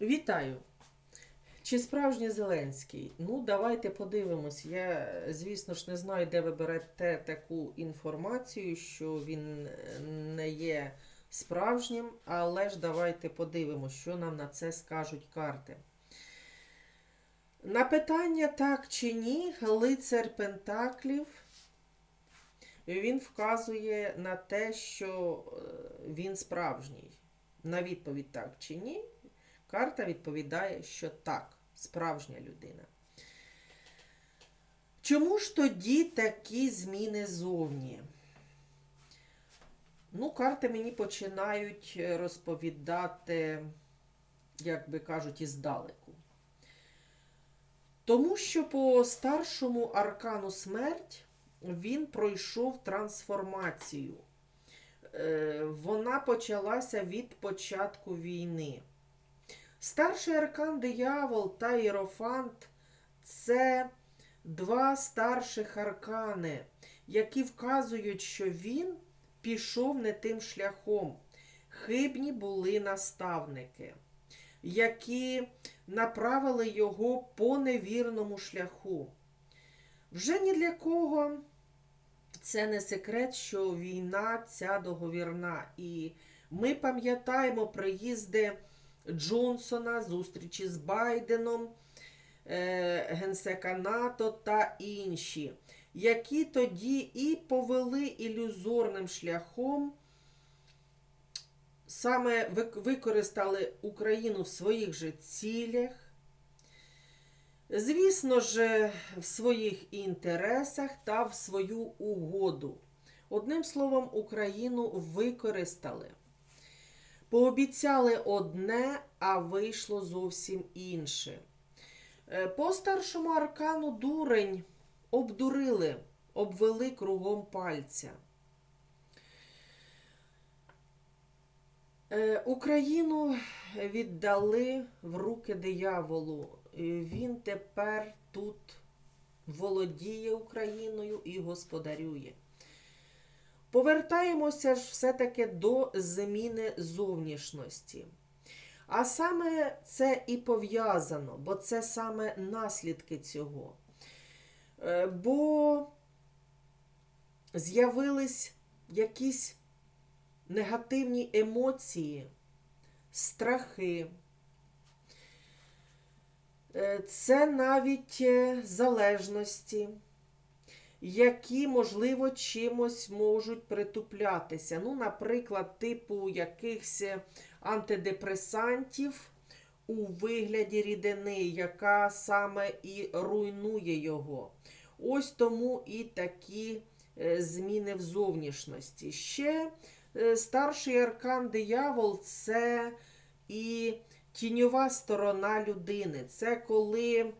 Вітаю! Чи справжній Зеленський? Ну, давайте подивимось. Я, звісно ж, не знаю, де ви берете таку інформацію, що він е, не є справжнім, але ж давайте подивимось, що нам на це скажуть карти. На питання так чи ні, лицар Пентаклів він вказує на те, що е, він справжній. На відповідь так чи ні, карта відповідає, що так, справжня людина. Чому ж тоді такі зміни зовні? Ну, карти мені починають е, розповідати, як би кажуть, іздалеку. Тому що по старшому аркану смерть він пройшов трансформацію. Е, Вона почалася від початку війни. Старший аркан диявол та Єрофант це два старших аркани, які вказують, що він пішов не тим шляхом. Хибні були наставники, які направили його по невірному шляху. Вже ні для кого це не секрет, що війна ця договірна. І ми пам'ятаємо приїзди Джонсона, зустрічі з Байденом, е, генсека НАТО та інші, які тоді і повели ілюзорним шляхом, саме використали Україну в своїх же цілях. Звісно ж, в своїх інтересах та в свою угоду. Одним словом, Україну використали. Пообіцяли одне, а вийшло зовсім інше. Е, По старшому аркану дурень обдурили, обвели кругом пальця. Е, Україну віддали в руки дияволу. Е, Він тепер тут володіє Україною і господарює. Повертаємося ж все-таки до зміни зовнішності. А саме це і пов'язано, бо це саме наслідки цього. Е, Бо з'явились якісь негативні емоції, страхи. Е, Це навіть е, залежності, які, можливо, чимось можуть притуплятися. Ну, наприклад, типу якихось антидепресантів у вигляді рідини, яка саме і руйнує його. Ось тому і такі е, зміни в зовнішності. Ще е, старший аркан диявол це і тіньова сторона людини. Це коли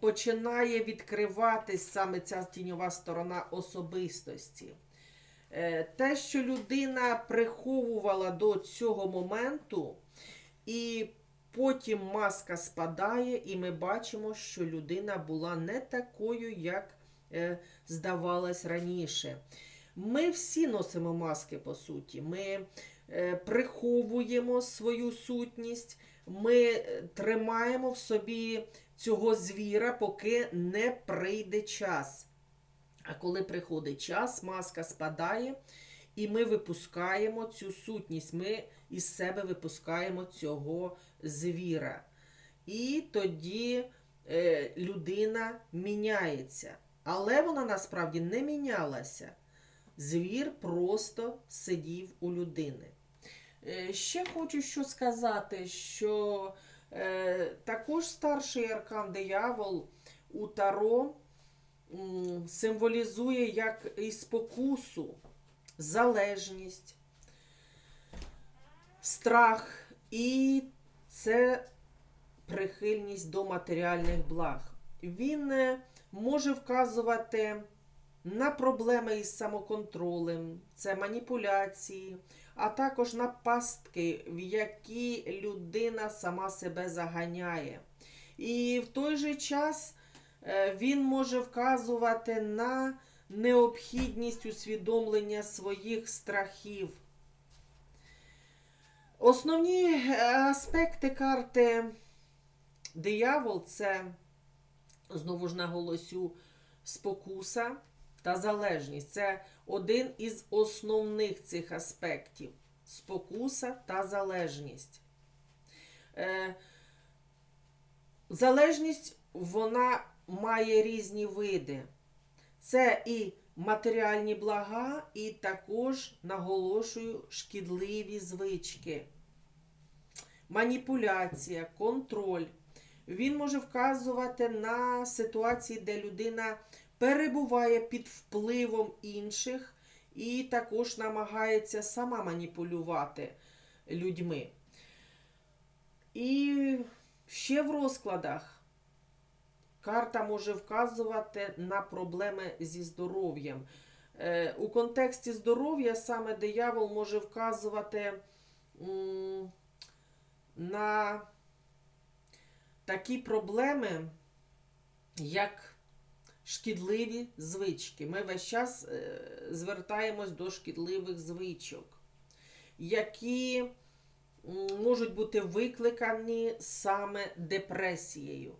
починає відкриватись саме ця тіньова сторона особистості. Е, Те, що людина приховувала до цього моменту, і потім маска спадає, і ми бачимо, що людина була не такою, як е, здавалось раніше. Ми всі носимо маски, по суті. Ми е, приховуємо свою сутність, ми е, тримаємо в собі цього звіра, поки не прийде час. А коли приходить час, маска спадає, і ми випускаємо цю сутність. Ми із себе випускаємо цього звіра. І тоді е, людина міняється. Але вона насправді не мінялася. Звір просто сидів у людини. Е, Ще хочу що сказати, що е, також старший аркан диявол у Таро символізує як і спокусу, залежність, страх і це прихильність до матеріальних благ. Він е, може вказувати на проблеми із самоконтролем, це маніпуляції, а також на пастки, в які людина сама себе заганяє. І в той же час е, він може вказувати на необхідність усвідомлення своїх страхів. Основні е, аспекти карти диявол це, знову ж наголосю, спокуса та залежність. Це один із основних цих аспектів спокуса та залежність. Е, залежність вона має різні види. Це і матеріальні блага, і також, наголошую, шкідливі звички. Маніпуляція, контроль. Він може вказувати на ситуації, де людина перебуває під впливом інших і також намагається сама маніпулювати людьми. І ще в розкладах карта може вказувати на проблеми зі здоров'ям. Е, У контексті здоров'я саме диявол може вказувати на такі проблеми, як шкідливі звички. Ми весь час е, звертаємось до шкідливих звичок, які можуть бути викликані саме депресією.